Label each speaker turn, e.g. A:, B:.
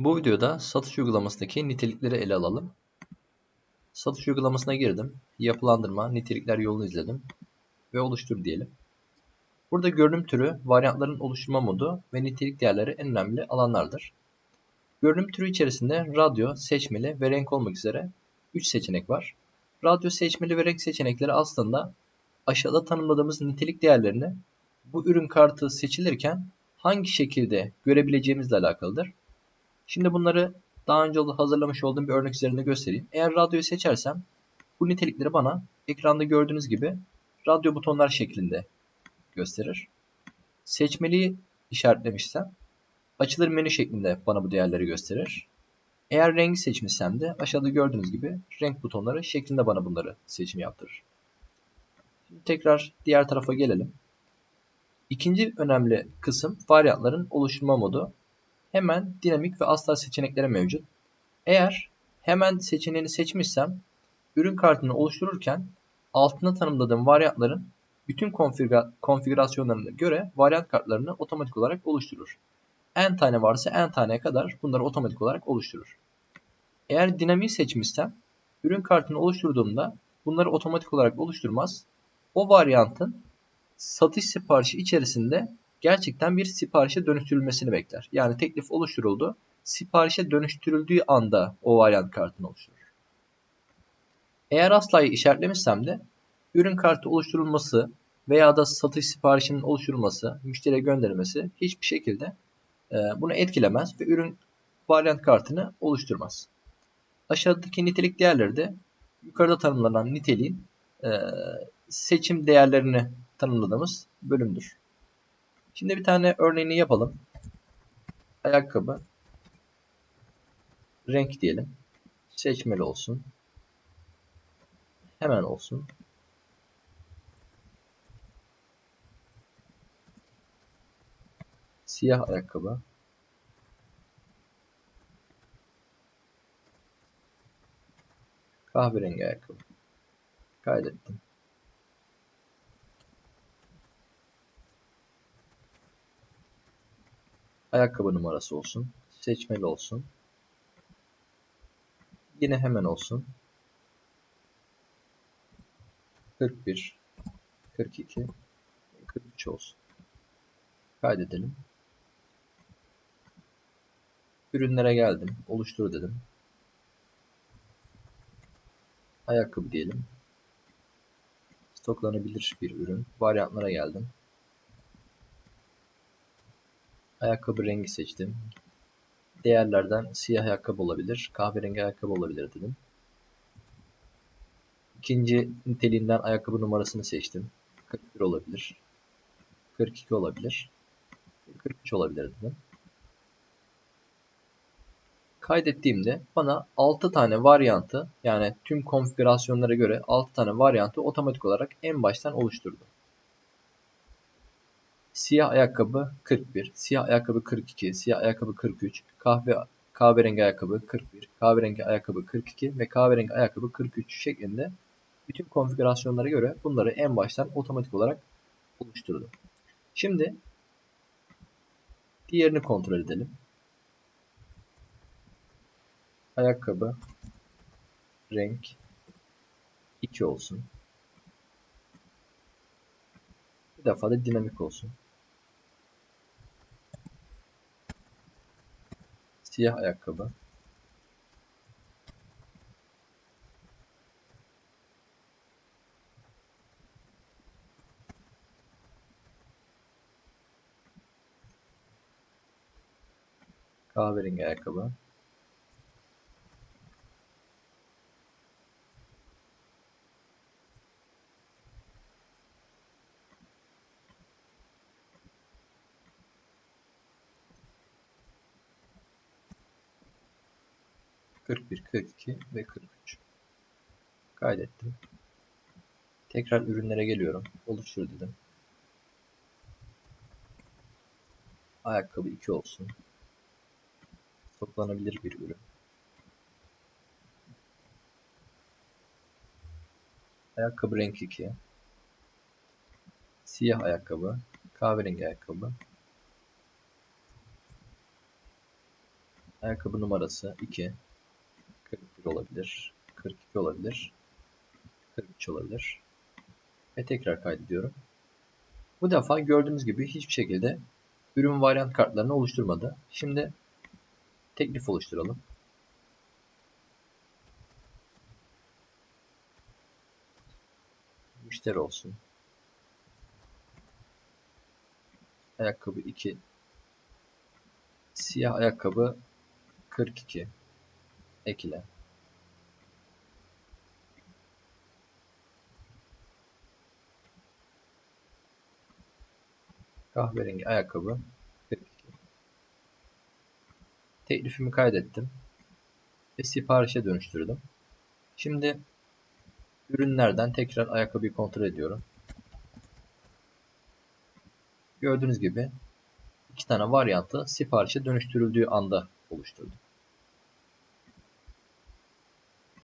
A: Bu videoda satış uygulamasındaki nitelikleri ele alalım. Satış uygulamasına girdim. Yapılandırma, nitelikler yolunu izledim. Ve oluştur diyelim. Burada görünüm türü, varyantların oluşturma modu ve nitelik değerleri en önemli alanlardır. Görünüm türü içerisinde radyo, seçmeli ve renk olmak üzere 3 seçenek var. Radyo, seçmeli ve renk seçenekleri aslında aşağıda tanımladığımız nitelik değerlerini bu ürün kartı seçilirken hangi şekilde görebileceğimizle alakalıdır. Şimdi bunları daha önce hazırlamış olduğum bir örnek üzerinde göstereyim. Eğer radyoyu seçersem bu nitelikleri bana ekranda gördüğünüz gibi radyo butonlar şeklinde gösterir. Seçmeliyi işaretlemişsem açılır menü şeklinde bana bu değerleri gösterir. Eğer rengi seçmişsem de aşağıda gördüğünüz gibi renk butonları şeklinde bana bunları seçim yaptırır. Şimdi tekrar diğer tarafa gelelim. İkinci önemli kısım varyantların oluşturma modu hemen dinamik ve asla seçenekleri mevcut. Eğer hemen seçeneğini seçmişsem ürün kartını oluştururken altında tanımladığım varyantların bütün konfigüra konfigürasyonlarına göre varyant kartlarını otomatik olarak oluşturur. En tane varsa en taneye kadar bunları otomatik olarak oluşturur. Eğer dinamiği seçmişsem ürün kartını oluşturduğumda bunları otomatik olarak oluşturmaz. O varyantın satış siparişi içerisinde gerçekten bir siparişe dönüştürülmesini bekler. Yani teklif oluşturuldu. Siparişe dönüştürüldüğü anda o varyant kartını oluşturur. Eğer aslayı işaretlemişsem de ürün kartı oluşturulması veya da satış siparişinin oluşturulması, müşteriye gönderilmesi hiçbir şekilde e, bunu etkilemez ve ürün varyant kartını oluşturmaz. Aşağıdaki nitelik değerleri de yukarıda tanımlanan niteliğin e, seçim değerlerini tanımladığımız bölümdür. Şimdi bir tane örneğini yapalım. Ayakkabı. Renk diyelim. Seçmeli olsun. Hemen olsun. Siyah ayakkabı. Kahverengi ayakkabı. Kaydettim. Ayakkabı numarası olsun. Seçmeli olsun. Yine hemen olsun. 41 42 43 olsun. Kaydedelim. Ürünlere geldim. Oluştur dedim. Ayakkabı diyelim. Stoklanabilir bir ürün. Varyantlara geldim. Ayakkabı rengi seçtim. Değerlerden siyah ayakkabı olabilir, kahverengi ayakkabı olabilir dedim. İkinci niteliğinden ayakkabı numarasını seçtim. 41 olabilir. 42 olabilir. 43 olabilir dedim. Kaydettiğimde bana 6 tane varyantı yani tüm konfigürasyonlara göre 6 tane varyantı otomatik olarak en baştan oluşturdu. Siyah ayakkabı 41, siyah ayakkabı 42, siyah ayakkabı 43, kahve kahverengi ayakkabı 41, kahverengi ayakkabı 42 ve kahverengi ayakkabı 43 şeklinde bütün konfigürasyonlara göre bunları en baştan otomatik olarak oluşturdu. Şimdi diğerini kontrol edelim. Ayakkabı renk 2 olsun. Bir defa da dinamik olsun. Siyah ayakkabı. Kahverengi ayakkabı. 41, 42 ve 43. Kaydettim. Tekrar ürünlere geliyorum. Oluştur dedim. Ayakkabı 2 olsun. Toplanabilir bir ürün. Ayakkabı renk 2. Siyah ayakkabı. Kahverengi ayakkabı. Ayakkabı numarası 2. 41 olabilir. 42 olabilir. 43 olabilir. Ve tekrar kaydediyorum. Bu defa gördüğünüz gibi hiçbir şekilde ürün varyant kartlarını oluşturmadı. Şimdi teklif oluşturalım. Müşteri olsun. Ayakkabı 2. Siyah ayakkabı 42. Ekle. Kahverengi ayakkabı 42. Teklifimi kaydettim. Ve siparişe dönüştürdüm. Şimdi ürünlerden tekrar ayakkabıyı kontrol ediyorum. Gördüğünüz gibi iki tane varyantı siparişe dönüştürüldüğü anda oluşturdum.